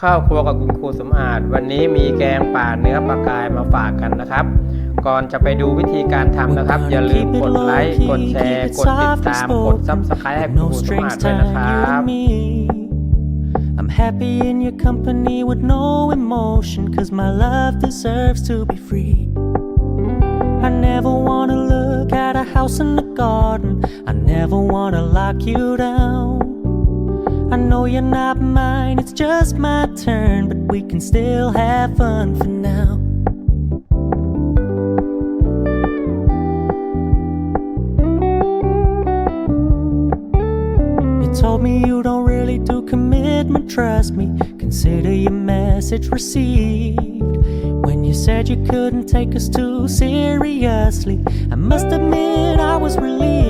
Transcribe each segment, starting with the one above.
ข้าวครัวกับคุณครูสมอาจ วันนี้มีแกงป่าเนื้อปลากายมาฝากกันนะครับ ก่อนจะไปดูวิธีการทำนะครับ อย่าลืมกดไลค์กดแชร์กดติดตามกดซับสไครต์ให้คุณ No ครูสมอาจ strings ด้วยนะค tying รั you บ to me. I'm happy in your company with no emotion, cause my love deserves to be free. I never wanna look at a house in the garden. I never wanna lock you down. Know you're not mine, it's just my turn, but we can still have fun for now. You told me you don't really do commitment, trust me. Consider your message received. When you said you couldn't take us too seriously, I must admit I was relieved.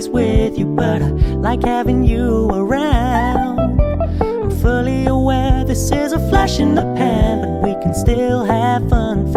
families with you, but I like having you around. I'm fully aware this is a flash in the pan, but we can still have fun